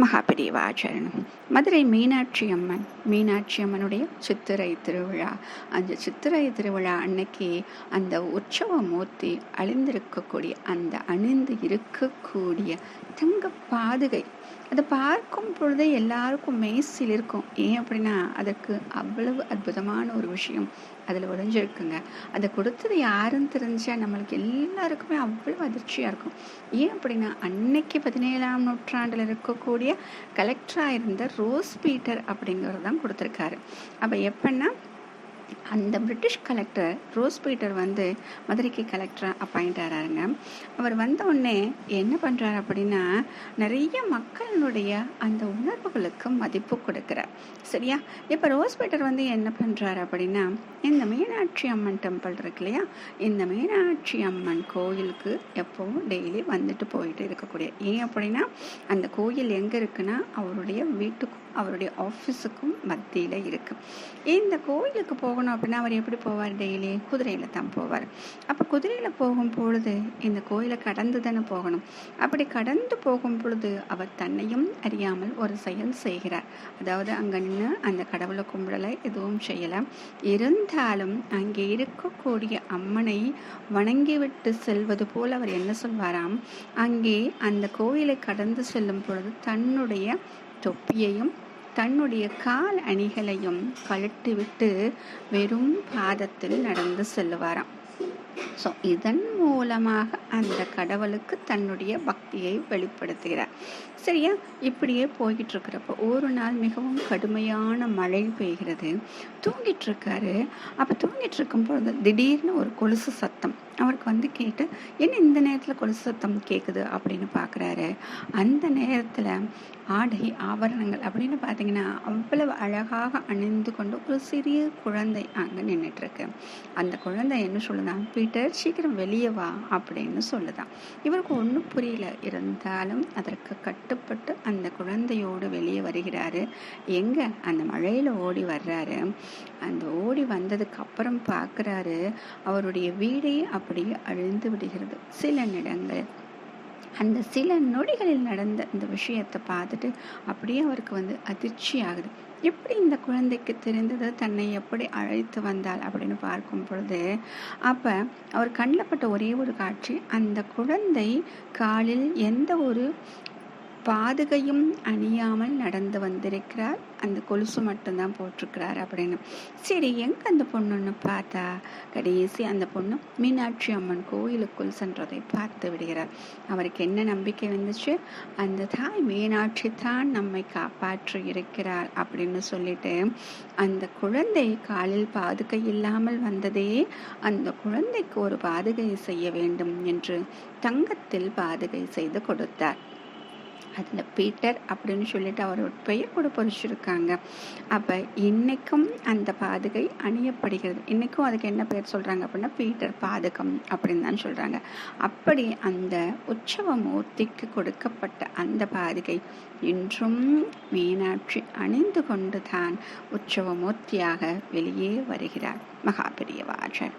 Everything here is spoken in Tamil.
மகாபெரிவாச்சரணம். மதுரை மீனாட்சி அம்மன் மீனாட்சி அம்மனுடைய சித்திரை திருவிழா. அந்த சித்திரை திருவிழா அன்னைக்கு அந்த உற்சவ மூர்த்தி அழிந்திருக்கக்கூடிய அந்த அணிந்து இருக்கக்கூடிய தங்க பாதுகை. அதை பார்க்கும் பொழுதே எல்லாருக்கும் மெய்சில் இருக்கும். ஏன் அப்படின்னா அதற்கு அவ்வளவு அற்புதமான ஒரு விஷயம் அதில் ஒழிஞ்சிருக்குங்க அதை கொடுத்தது யாருன்னு தெரிஞ்சால் நம்மளுக்கு எல்லாருக்குமே அவ்வளவு அதிர்ச்சியாக இருக்கும். ஏன் அப்படின்னா அன்னைக்கு பதினேழாம் நூற்றாண்டில் இருக்கக்கூடிய கலெக்டராக இருந்த ரோஸ் பீட்டர் அப்படிங்கிறது தான் கொடுத்துருக்காரு. அப்போ எப்படின்னா அந்த பிரிட்டிஷ் கலெக்டர் ரோஸ் பீட்டர் வந்து மதுரைக்கு கலெக்டராக அப்பாயிண்ட் ஆகிறாருங்க அவர் வந்த உடனே என்ன பண்ணுறாரு அப்படின்னா நிறைய மக்களுடைய அந்த உணர்வுகளுக்கு மதிப்பு கொடுக்குறார். சரியா? இப்போ ரோஸ் பீட்டர் வந்து என்ன பண்ணுறாரு அப்படின்னா இந்த மீனாட்சி அம்மன் டெம்பிள் இருக்கு இல்லையா? இந்த மீனாட்சி அம்மன் கோயிலுக்கு எப்போவும் டெய்லி வந்துட்டு போயிட்டு இருக்கக்கூடிய ஏன் அப்படின்னா அந்த கோயில் எங்கே இருக்குன்னா அவருடைய வீட்டுக்கும் அவருடைய ஆஃபீஸுக்கும் மத்தியில் இருக்குது இந்த கோயிலுக்கு போகணும் அப்படின்னா அவர் எப்படி போவார்? டெய்லி குதிரையில் தான் போவார். அப்போ குதிரையில் போகும் பொழுது இந்த கோயிலை கடந்து தானே போகணும். அப்படி கடந்து போகும் பொழுது அவர் தன்னையும் அறியாமல் ஒரு செயல் செய்கிறார். அதாவது அங்கே நின்று அந்த கடவுளை கும்பிடலை எதுவும் செய்யலை. இருந்தாலும் அங்கே இருக்கக்கூடிய அம்மனை வணங்கிவிட்டு செல்வது போல் அவர் என்ன சொல்வாராம்? அங்கே அந்த கோயிலை கடந்து செல்லும் பொழுது தன்னுடைய தொப்பியையும் தன்னுடைய கால் அணிகளையும் கழட்டிவிட்டு வெறும் பாதத்தில் நடந்து செல்லுவாராம். ஸோ இதன் மூலமாக அந்த கடவுளுக்கு தன்னுடைய பக்தியை வெளிப்படுத்துகிறார். சரியா? இப்படியே போய்கிட்டு இருக்கிறப்போ ஒரு நாள் மிகவும் கடுமையான மழை பெய்கிறது. தூங்கிட்டு இருக்காரு அப்போ தூங்கிட்டு இருக்கும் பொழுது திடீர்னு ஒரு கொலுசு சத்தம். அவருக்கு வந்து கேட்டு என்ன இந்த நேரத்தில் கொலுசு சத்தம் கேட்குது அப்படின்னு பார்க்குறாரு அந்த நேரத்தில் ஆடை ஆபரணங்கள் அப்படின்னு பார்த்தீங்கன்னா அவ்வளவு அழகாக அணிந்து கொண்டு ஒரு சிறிய குழந்தை அங்கே நின்றுட்டுருக்கு அந்த குழந்தை என்ன சொல்லுதான் பீட்டர் சீக்கிரம் வெளியே வா அப்படின்னு சொல்லுதான் இவருக்கு ஒன்றும் புரியல. இருந்தாலும் அதற்கு கட்டுப்பட்டு அந்த குழந்தையோடு வெளியே வருகிறாரு. எங்கே? அந்த மழையில் ஓடி வர்றாரு. அந்த ஓடி வந்ததுக்கு அப்புறம் பார்க்குறாரு அவருடைய வீடே அப்படியே அழிந்து விடுகிறது. சில நிலங்கள் அந்த சில நொடிகளில் நடந்த இந்த விஷயத்தை பார்த்துட்டு அப்படியே அவருக்கு வந்து அதிர்ச்சி ஆகுது. எப்படி இந்த குழந்தைக்கு தெரிந்தது? தன்னை எப்படி அழைத்து வந்தாள்? அப்படின்னு பார்க்கும் பொழுது அப்போ அவர் கண்ணில் பட்ட ஒரே ஒரு காட்சி அந்த குழந்தை காலில் எந்த ஒரு பாதுகையும் அணியாமல் நடந்து வந்திருக்கிறார். அந்த கொலுசு மட்டும்தான் போட்டிருக்கிறார் அப்படின்னு. சரி எங்கே அந்த பொண்ணுன்னு பார்த்தா? கடைசி அந்த பொண்ணு மீனாட்சி அம்மன் கோயிலுக்குள் சென்றதை பார்த்து விடுகிறார். அவருக்கு என்ன நம்பிக்கை வந்துச்சு? அந்த தாய் மீனாட்சி தான் நம்மை காப்பாற்றி இருக்கிறார் அப்படின்னு சொல்லிட்டு அந்த குழந்தை காலில் பாதுகை இல்லாமல் வந்ததே அந்த குழந்தைக்கு ஒரு பாதுகை செய்ய வேண்டும் என்று தங்கத்தில் பாதுகை செய்து கொடுத்தார். அதில் பீட்டர் அப்படின்னு சொல்லிட்டு அவர் பெயர் கூட பொறிச்சிருக்காங்க. அப்போ இன்றைக்கும் அந்த பாதுகை அணியப்படுகிறது. இன்றைக்கும் அதுக்கு என்ன பெயர் சொல்கிறாங்க அப்படின்னா பீட்டர் பாதகம் அப்படின்னு தான் சொல்கிறாங்க அப்படி அந்த உற்சவ மூர்த்திக்கு கொடுக்கப்பட்ட அந்த பாதுகை இன்றும் மீனாட்சி அணிந்து கொண்டு தான் உற்சவ மூர்த்தியாக வெளியே வருகிறார். மகாபெரியவாஜர்